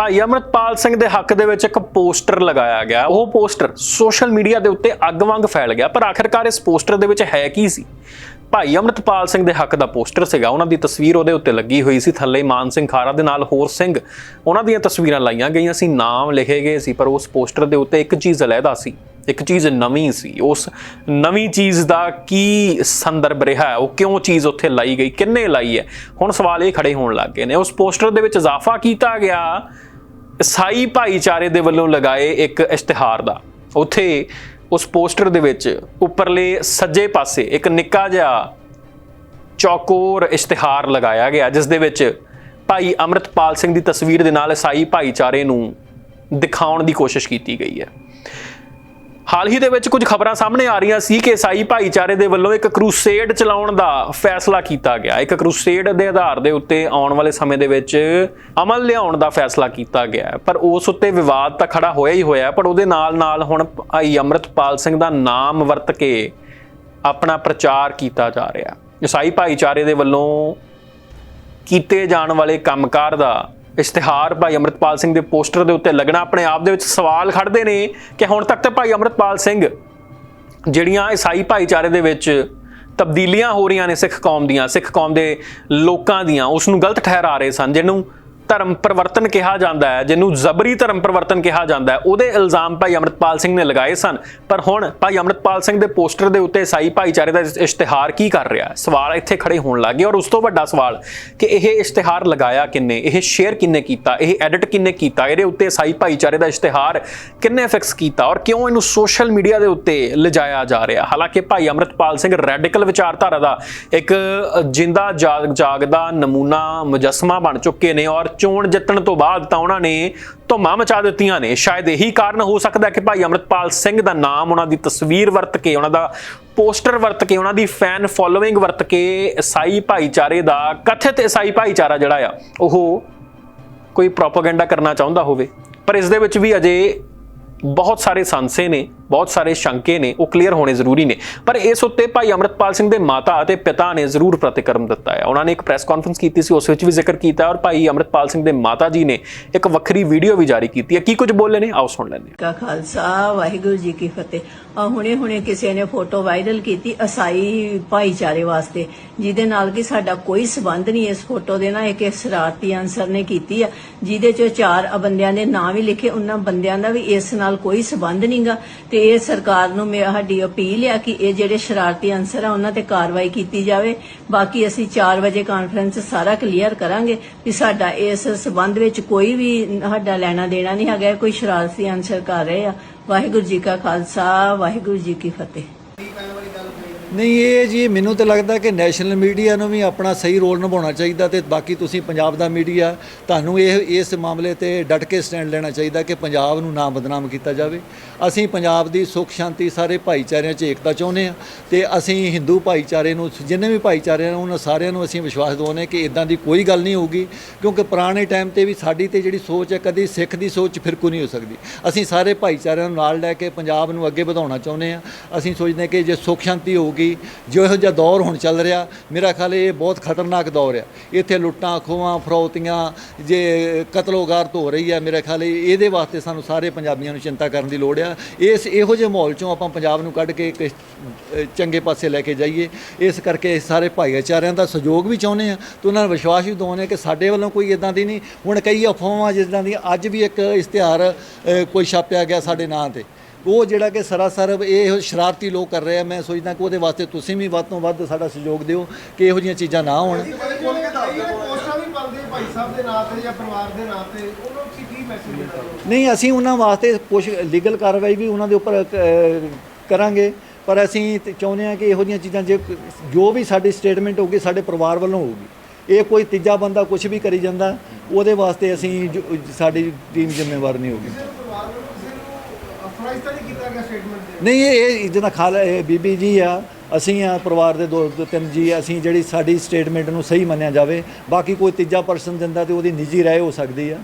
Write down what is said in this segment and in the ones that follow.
ਭਾਈ ਅਮਰਤਪਾਲ ਸਿੰਘ ਦੇ ਹੱਕ ਦੇ ਵਿੱਚ ਇੱਕ ਪੋਸਟਰ ਲਗਾਇਆ ਗਿਆ। ਉਹ ਪੋਸਟਰ ਸੋਸ਼ਲ ਮੀਡੀਆ ਦੇ ਉੱਤੇ ਅੱਗ ਵਾਂਗ ਫੈਲ ਗਿਆ, ਪਰ ਆਖਿਰਕਾਰ ਇਸ ਪੋਸਟਰ ਦੇ ਵਿੱਚ ਹੈ ਕੀ ਸੀ? ਭਾਈ ਅਮਰਤਪਾਲ ਸਿੰਘ ਦੇ ਹੱਕ ਦਾ ਪੋਸਟਰ ਸੀਗਾ। ਉਹਨਾਂ ਦੀ ਤਸਵੀਰ ਉਹਦੇ ਉੱਤੇ ਲੱਗੀ ਹੋਈ ਸੀ। ਥੱਲੇ ਮਾਨ ਸਿੰਘ ਖਾਰਾ ਦੇ ਨਾਲ ਹੋਰ ਸਿੰਘ, ਉਹਨਾਂ ਦੀਆਂ ਤਸਵੀਰਾਂ ਲਾਈਆਂ ਗਈਆਂ ਸੀ, ਨਾਮ ਲਿਖੇ ਗਏ ਸੀ, ਪਰ ਉਸ ਪੋਸਟਰ ਦੇ ਉੱਤੇ ਇੱਕ ਚੀਜ਼ ਅਲੱਗਾ ਸੀ, ਇੱਕ ਚੀਜ਼ ਨਵੀਂ ਸੀ। ਉਸ ਨਵੀਂ ਚੀਜ਼ ਦਾ ਕੀ ਸੰਦਰਭ ਰਿਹਾ? ਉਹ ਕਿਉਂ ਚੀਜ਼ ਉੱਥੇ ਲਾਈ ਗਈ? ਕਿੰਨੇ ਲਾਈ ਹੈ? ਹੁਣ ਸਵਾਲ ਇਹ ਖੜੇ ਹੋਣ ਲੱਗ ਗਏ ਨੇ। ਉਸ ਪੋਸਟਰ ਦੇ ਵਿੱਚ ਇਜ਼ਾਫਾ ਕੀਤਾ ਗਿਆ ਈਸਾਈ ਭਾਈਚਾਰੇ ਦੇ ਵੱਲੋਂ ਲਗਾਏ ਇੱਕ ਇਸ਼ਤਿਹਾਰ ਦਾ। ਉੱਥੇ ਉਸ ਪੋਸਟਰ ਦੇ ਵਿੱਚ ਉੱਪਰਲੇ ਸੱਜੇ ਪਾਸੇ ਇੱਕ ਨਿੱਕਾ ਜਿਹਾ ਚੌਕੋਰ ਇਸ਼ਤਿਹਾਰ ਲਗਾਇਆ ਗਿਆ, ਜਿਸ ਦੇ ਵਿੱਚ ਭਾਈ ਅਮਰਤਪਾਲ ਸਿੰਘ ਦੀ ਤਸਵੀਰ ਦੇ ਨਾਲ ਈਸਾਈ ਭਾਈਚਾਰੇ ਨੂੰ ਦਿਖਾਉਣ ਦੀ ਕੋਸ਼ਿਸ਼ ਕੀਤੀ ਗਈ ਹੈ। ਹਾਲ ਹੀ ਦੇ ਵਿੱਚ ਕੁਝ ਖਬਰਾਂ ਸਾਹਮਣੇ ਆ ਰਹੀਆਂ ਸੀ ਕਿ ਈਸਾਈ ਭਾਈਚਾਰੇ ਦੇ ਵੱਲੋਂ ਇੱਕ ਕਰੂਸੇਡ ਚਲਾਉਣ ਦਾ ਫੈਸਲਾ ਕੀਤਾ ਗਿਆ। ਇੱਕ ਕਰੂਸੇਡ ਦੇ ਆਧਾਰ ਦੇ ਉੱਤੇ ਆਉਣ ਵਾਲੇ ਸਮੇਂ ਦੇ ਵਿੱਚ ਅਮਲ ਲਿਆਉਣ ਦਾ ਫੈਸਲਾ ਕੀਤਾ ਗਿਆ ਪਰ ਉਸ ਉੱਤੇ ਵਿਵਾਦ ਤਾਂ ਖੜਾ ਹੋਇਆ ਹੀ ਹੋਇਆ ਪਰ ਉਹਦੇ ਨਾਲ ਨਾਲ ਹੁਣ ਭਾਈ ਅਮਰਤਪਾਲ ਸਿੰਘ ਦਾ ਨਾਮ ਵਰਤ ਕੇ ਆਪਣਾ ਪ੍ਰਚਾਰ ਕੀਤਾ ਜਾ ਰਿਹਾ ਈਸਾਈ ਭਾਈਚਾਰੇ ਦੇ ਵੱਲੋਂ ਕੀਤੇ ਜਾਣ ਵਾਲੇ ਕੰਮਕਾਰ ਦਾ ਇਸ਼ਤਿਹਾਰ, ਭਾਈ ਅਮਰਤਪਾਲ ਸਿੰਘ ਦੇ ਪੋਸਟਰ ਦੇ ਉੱਤੇ ਲੱਗਣਾ ਆਪਣੇ ਆਪ ਦੇ ਵਿੱਚ ਸਵਾਲ ਖੜਦੇ ਨੇ ਕਿ ਹੁਣ ਤੱਕ ਤਾਂ ਭਾਈ ਅਮਰਤਪਾਲ ਸਿੰਘ ਜਿਹੜੀਆਂ ਈਸਾਈ ਭਾਈਚਾਰੇ ਦੇ ਵਿੱਚ ਤਬਦੀਲੀਆਂ ਹੋ ਰਹੀਆਂ ਨੇ ਸਿੱਖ ਕੌਮ ਦੀਆਂ, ਸਿੱਖ ਕੌਮ ਦੇ ਲੋਕਾਂ ਦੀਆਂ ਉਸ ਨੂੰ ਗਲਤ ਠਹਿਰਾ ਰਹੇ ਸਨ, ਜਿਹਨੂੰ ਧਰਮ ਪਰਿਵਰਤਨ ਕਿਹਾ ਜਾਂਦਾ ਹੈ, ਜਿਹਨੂੰ ਜ਼ਬਰੀ ਧਰਮ ਪਰਿਵਰਤਨ ਕਿਹਾ ਜਾਂਦਾ ਹੈ, ਉਹਦੇ ਇਲਜ਼ਾਮ ਭਾਈ ਅਮਰਤਪਾਲ ਸਿੰਘ ਨੇ ਲਗਾਏ ਸਨ। ਪਰ ਹੁਣ ਭਾਈ ਅਮਰਤਪਾਲ ਸਿੰਘ ਦੇ ਪੋਸਟਰ ਦੇ ਉੱਤੇ ਈਸਾਈ ਭਾਈਚਾਰੇ ਦਾ ਇਸ਼ਤਿਹਾਰ ਕੀ ਕਰ ਰਿਹਾ ਸਵਾਲ ਇੱਥੇ ਖੜੇ ਹੋਣ ਲੱਗੇ ਔਰ ਉਸ ਤੋਂ ਵੱਡਾ ਸਵਾਲ ਕਿ ਇਹ ਇਸ਼ਤਿਹਾਰ ਲਗਾਇਆ ਕਿੰਨੇ? ਇਹ ਸ਼ੇਅਰ ਕਿੰਨੇ ਕੀਤਾ? ਇਹ ਐਡਿਟ ਕਿੰਨੇ ਕੀਤਾ? ਇਹਦੇ ਉੱਤੇ ਈਸਾਈ ਭਾਈਚਾਰੇ ਦਾ ਇਸ਼ਤਿਹਾਰ ਕਿੰਨੇ ਫਿਕਸ ਕੀਤਾ? ਔਰ ਕਿਉਂ ਇਹਨੂੰ ਸੋਸ਼ਲ ਮੀਡੀਆ ਦੇ ਉੱਤੇ ਲਿਜਾਇਆ ਜਾ ਰਿਹਾ? ਹਾਲਾਂਕਿ ਭਾਈ ਅਮਰਤਪਾਲ ਸਿੰਘ ਰੈਡੀਕਲ ਵਿਚਾਰਧਾਰਾ ਦਾ ਇੱਕ ਜਿੰਦਾ ਜਾਗ ਜਾਗਦਾ ਨਮੂਨਾ, ਮੁਜਸਮਾ ਬਣ ਚੁੱਕੇ ਨੇ ਔਰ ਚੋਣ ਜਿੱਤਣ ਤੋਂ ਬਾਅਦ ਤਾਂ ਉਹਨਾਂ ਨੇ ਧੁੰਮਾਂ ਮਚਾ ਦਿੱਤੀਆਂ ਨੇ। ਸ਼ਾਇਦ ਇਹੀ ਕਾਰਨ ਹੋ ਸਕਦਾ ਕਿ ਭਾਈ ਅਮਰਤਪਾਲ ਸਿੰਘ ਦਾ ਨਾਮ ਉਹਨਾਂ ਦੀ ਤਸਵੀਰ ਵਰਤ ਕੇ, ਉਹਨਾਂ ਦਾ ਪੋਸਟਰ ਵਰਤ ਕੇ, ਉਹਨਾਂ ਦੀ ਫੈਨ ਫੋਲੋਇੰਗ ਵਰਤ ਕੇ ਈਸਾਈ ਭਾਈਚਾਰੇ ਦਾ ਕਥਿਤ ਈਸਾਈ ਭਾਈਚਾਰਾ ਜਿਹੜਾ ਆ, ਉਹ ਕੋਈ ਪ੍ਰੋਪਾਗੈਂਡਾ ਕਰਨਾ ਚਾਹੁੰਦਾ ਹੋਵੇ। ਪਰ ਇਸ ਦੇ ਵਿੱਚ ਵੀ ਅਜੇ ਬਹੁਤ ਸਾਰੇ ਸੰਸੇ ਨੇ। ਬਹੁਤ ਸਾਰੇ ਸ਼ੰਕੇ ਨੇ, ਉਹ ਕਲੀਅਰ ਹੋਣੇ ਜ਼ਰੂਰੀ ਨੇ। ਪਰ ਇਸ ਉੱਤੇ ਭਾਈ ਅਮਰਤਪਾਲ ਸਿੰਘ ਦੇ ਮਾਤਾ ਅਤੇ ਪਿਤਾ ਨੇ ਜ਼ਰੂਰ ਪ੍ਰਤੀਕਰਮ ਦਿੱਤਾ ਹੈ। ਉਹਨਾਂ ਨੇ ਇੱਕ ਪ੍ਰੈਸ ਕਾਨਫਰੰਸ ਕੀਤੀ ਸੀ, ਉਸ ਵਿੱਚ ਵੀ ਜ਼ਿਕਰ ਕੀਤਾ ਔਰ ਭਾਈ ਅਮਰਤਪਾਲ ਸਿੰਘ ਦੇ ਮਾਤਾ ਜੀ ਨੇ ਇੱਕ ਵੱਖਰੀ ਵੀਡੀਓ ਵੀ ਜਾਰੀ ਕੀਤੀ ਹੈ। ਕੀ ਕੁਝ ਬੋਲੇ ਨੇ? ਆਓ ਸੁਣ ਲੈਂਦੇ ਕਾ ਖਾਲਸਾ, ਵਾਹਿਗੁਰੂ ਜੀ ਕੀ ਫਤਿਹ। ਆ ਹੁਣੇ ਹੁਣੇ ਕਿਸੇ ਨੇ ਫੋਟੋ ਵਾਇਰਲ ਕੀਤੀ ਅਸਾਈ ਭਾਈਚਾਰੇ ਵਾਸਤੇ, ਜਿਹਦੇ ਨਾਲ ਕਿ ਸਾਡਾ ਕੋਈ ਸਬੰਧ ਨਹੀਂ ਇਸ ਫੋਟੋ ਦੇ ਨਾਲ, ਇੱਕ ਸ਼ਰਾਰਤੀ ਅਨਸਰ ਨੇ ਕੀਤੀ ਆ, ਜਿਹਦੇ ਚ ਚਾਰ ਬੰਦਿਆਂ ਦੇ ਨਾਂ ਵੀ ਲਿਖੇ, ਉਹਨਾਂ ਬੰਦਿਆਂ ਦਾ ਵੀ ਇਸ ਨਾਲ ਕੋਈ ਸਬੰਧ ਨਹੀਂਗਾ ਤੇ ਇਹ ਸਰਕਾਰ ਨੂੰ ਮੇ ਸਾਡੀ ਅਪੀਲ ਆ ਕਿ ਇਹ ਜਿਹੜੇ ਸ਼ਰਾਰਤੀ ਅਨਸਰ ਆ, ਉਹਨਾਂ ਤੇ ਕਾਰਵਾਈ ਕੀਤੀ ਜਾਵੇ। ਬਾਕੀ ਅਸੀਂ 4 ਵਜੇ ਕਾਨਫਰੰਸ ਸਾਰਾ ਕਲੀਅਰ ਕਰਾਂਗੇ ਵੀ ਸਾਡਾ ਇਸ ਸਬੰਧ ਵਿੱਚ ਕੋਈ ਵੀ ਸਾਡਾ ਲੈਣਾ ਦੇਣਾ ਨਹੀਂ ਹੈਗਾ ਕੋਈ ਸ਼ਰਾਰਤੀ ਅਨਸਰ ਕਰ ਰਹੇ ਆ। ਵਾਹਿਗੁਰੂ ਜੀ ਕਾ ਖਾਲਸਾ, ਵਾਹਿਗੁਰੂ ਜੀ ਕੀ ਫਤਿਹ। ਨਹੀਂ, ਇਹ ਜੀ, ਮੈਨੂੰ ਤਾਂ ਲੱਗਦਾ ਕਿ ਨੈਸ਼ਨਲ ਮੀਡੀਆ ਨੂੰ ਵੀ ਆਪਣਾ ਸਹੀ ਰੋਲ ਨਿਭਾਉਣਾ ਚਾਹੀਦਾ ਤੇ ਬਾਕੀ ਤੁਸੀਂ ਪੰਜਾਬ ਦਾ ਮੀਡੀਆ, ਤੁਹਾਨੂੰ ਇਹ, ਇਸ ਮਾਮਲੇ ਤੇ ਡਟ ਕੇ ਸਟੈਂਡ ਲੈਣਾ ਚਾਹੀਦਾ ਕਿ ਪੰਜਾਬ ਨੂੰ ਨਾ ਬਦਨਾਮ ਕੀਤਾ ਜਾਵੇ। ਅਸੀਂ ਪੰਜਾਬ ਦੀ ਸੁੱਖ, ਸ਼ਾਂਤੀ ਸਾਰੇ ਭਾਈਚਾਰਿਆਂ 'ਚ ਏਕਤਾ ਚਾਹੁੰਦੇ ਆ ਤੇ ਅਸੀਂ ਹਿੰਦੂ ਭਾਈਚਾਰੇ ਨੂੰ, ਜਿੰਨੇ ਵੀ ਭਾਈਚਾਰੇ ਨੇ, ਉਹਨਾਂ ਸਾਰਿਆਂ ਨੂੰ ਅਸੀਂ ਵਿਸ਼ਵਾਸ ਦਿਵਾਉਂਦੇ ਕਿ ਇਦਾਂ ਦੀ ਕੋਈ ਗੱਲ ਨਹੀਂ ਹੋਊਗੀ, ਕਿਉਂਕਿ ਪੁਰਾਣੇ ਟਾਈਮ ਤੇ ਵੀ ਸਾਡੀ ਤੇ ਜਿਹੜੀ ਸੋਚ ਹੈ, ਕਦੀ ਸਿੱਖ ਦੀ ਸੋਚ ਫਿਰਕੂ ਨਹੀਂ ਹੋ ਸਕਦੀ। ਅਸੀਂ ਸਾਰੇ ਭਾਈਚਾਰਿਆਂ ਨੂੰ ਨਾਲ ਲੈ ਕੇ ਪੰਜਾਬ ਨੂੰ ਅੱਗੇ ਵਧਾਉਣਾ ਚਾਹੁੰਦੇ ਆ ਅਸੀਂ ਸੋਚਦੇ ਹਾਂ ਕਿ ਜੇ ਸੁੱਖ, ਸ਼ਾਂਤੀ ਹੋਊਗੀ ਜੋ ਇਹੋ ਜਿਹਾ ਦੌਰ ਹੁਣ ਚੱਲ ਰਿਹਾ, ਮੇਰਾ ਖਿਆਲ ਇਹ ਬਹੁਤ ਖਤਰਨਾਕ ਦੌਰ ਹੈ ਇੱਥੇ ਲੁੱਟਾਂ, ਖੋਹਾਂ, ਫਰੌਤੀਆਂ, ਜੇ ਕਤਲੋਗਾਰਤ ਹੋ ਰਹੀ ਹੈ ਮੇਰਾ ਖਿਆਲ ਇਹਦੇ ਵਾਸਤੇ ਸਾਨੂੰ ਸਾਰੇ ਪੰਜਾਬੀਆਂ ਨੂੰ ਚਿੰਤਾ ਕਰਨ ਦੀ ਲੋੜ ਆ। ਇਸ ਇਹੋ ਜਿਹੇ ਮਾਹੌਲ ਚੋਂ ਆਪਾਂ ਪੰਜਾਬ ਨੂੰ ਕੱਢ ਕੇ ਚੰਗੇ ਪਾਸੇ ਲੈ ਕੇ ਜਾਈਏ। ਇਸ ਕਰਕੇ ਸਾਰੇ ਭਾਈਚਾਰਿਆਂ ਦਾ ਸਹਿਯੋਗ ਵੀ ਚਾਹੁੰਦੇ ਆ ਤੇ ਉਹਨਾਂ ਨੂੰ ਵਿਸ਼ਵਾਸ ਵੀ ਦਿਵਾਉਂਦੇ ਆ ਕਿ ਸਾਡੇ ਵੱਲੋਂ ਕੋਈ ਇਦਾਂ ਦੀ ਨਹੀਂ। ਹੁਣ ਕਈ ਅਫਵਾਹਾਂ ਜਿੱਦਾਂ ਦੀ ਅੱਜ ਵੀ ਇੱਕ ਇਸ਼ਤਿਹਾਰ ਕੋਈ ਛਾਪਿਆ ਗਿਆ ਸਾਡੇ ਨਾਂ ਤੇ। ਉਹ ਜਿਹੜਾ ਕਿ ਸਰਾਸਰ ਇਹ ਸ਼ਰਾਰਤੀ ਲੋਕ ਕਰ ਰਹੇ ਆ ਮੈਂ ਸੋਚਦਾ ਕਿ ਉਹਦੇ ਵਾਸਤੇ ਤੁਸੀਂ ਵੀ ਵੱਧ ਤੋਂ ਵੱਧ ਸਾਡਾ ਸਹਿਯੋਗ ਦਿਓ ਕਿ ਇਹੋ ਜਿਹੀਆਂ ਚੀਜ਼ਾਂ ਨਾ ਹੋਣ। ਨਹੀਂ ਅਸੀਂ ਉਹਨਾਂ ਵਾਸਤੇ ਕੁਝ ਲੀਗਲ ਕਾਰਵਾਈ ਵੀ ਉਹਨਾਂ ਦੇ ਉੱਪਰ ਕਰਾਂਗੇ ਪਰ ਅਸੀਂ ਚਾਹੁੰਦੇ ਹਾਂ ਕਿ ਇਹੋ ਜਿਹੀਆਂ ਚੀਜ਼ਾਂ ਜੇ ਜੋ ਵੀ ਸਾਡੀ ਸਟੇਟਮੈਂਟ ਹੋਊਗੀ ਸਾਡੇ ਪਰਿਵਾਰ ਵੱਲੋਂ ਹੋਊਗੀ। ਇਹ ਕੋਈ ਤੀਜਾ ਬੰਦਾ ਕੁਝ ਵੀ ਕਰੀ ਜਾਂਦਾ ਉਹਦੇ ਵਾਸਤੇ ਅਸੀਂ ਸਾਡੀ ਟੀਮ ਜ਼ਿੰਮੇਵਾਰ ਨਹੀਂ ਕਿਸੇ ਨੂੰ ਅਥੋਰਾਈਜ਼ ਤਾਂ ਨਹੀਂ ਕੀਤਾ ਗਿਆ ਸਟੇਟਮੈਂਟ ਨਹੀਂ, ਇਹ ਜਿਹਦਾ ਖਾਲ ਇਹ ਬੀਬੀ ਜੀ ਆ, ਅਸੀਂ ਆ, ਪਰਿਵਾਰ ਦੇ ਦੋ ਦੋ ਤਿੰਨ ਜੀ ਅਸੀਂ ਜਿਹੜੀ ਸਾਡੀ ਸਟੇਟਮੈਂਟ ਨੂੰ ਸਹੀ ਮੰਨਿਆ ਜਾਵੇ, ਬਾਕੀ ਕੋਈ ਤੀਜਾ ਪਰਸਨ ਦਿੰਦਾ ਤੇ ਉਹਦੀ ਨਿੱਜੀ ਰਾਏ ਹੋ ਸਕਦੀ ਆ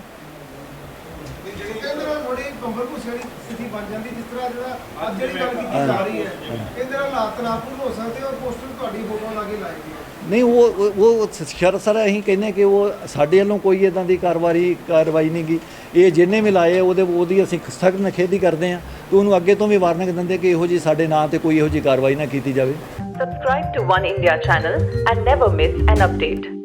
ਇਹਦੇ ਨਾਲ ਥੋੜੀ ਕੰਬਲ ਕੁਛ ਵਾਲੀ ਸਥਿਤੀ ਬਣ ਜਾਂਦੀ ਜਿਸ ਤਰ੍ਹਾਂ ਜਿਹੜਾ ਅੱਜ ਜਿਹੜੀ ਗੱਲ ਕੀਤੀ ਜਾ ਰਹੀ ਹੈ ਇਹਦੇ ਨਾਲ ਹਾਲਾਤ ਤਣਾਅਪੂਰਨ ਹੋ ਸਕਦੇ ਔਰ ਪੋਸਟਰ ਤੁਹਾਡੀ ਫੋਟੋ ਲਾ ਕੇ ਲਾਏਗੀ ਨਹੀਂ ਉਹ ਉਹ- ਉਹ ਸ਼ਰ ਅਸੀਂ ਕਹਿੰਦੇ ਕਿ ਉਹ ਸਾਡੇ ਵੱਲੋਂ ਕੋਈ ਇਦਾਂ ਦੀ ਕਾਰਵਾਈ ਕਾਰਵਾਈ ਨਹੀਂ ਗੀ ਇਹ ਜਿੰਨੇ ਵੀ ਲਾਏ ਉਹਦੇ ਉਹਦੀ ਅਸੀਂ ਸਖਤ ਨਖੇਦੀ ਕਰਦੇ ਆ ਤੇ ਉਹਨੂੰ ਅੱਗੇ ਤੋਂ ਵੀ ਵਾਰਨਿੰਗ ਦਿੰਦੇ ਕਿ ਇਹੋ ਜੀ ਸਾਡੇ ਨਾਂ ਤੇ ਕੋਈ ਇਹੋ ਜੀ ਕਾਰਵਾਈ ਨਾ ਕੀਤੀ ਜਾਵੇ। Subscribe to One India channel and never miss an update.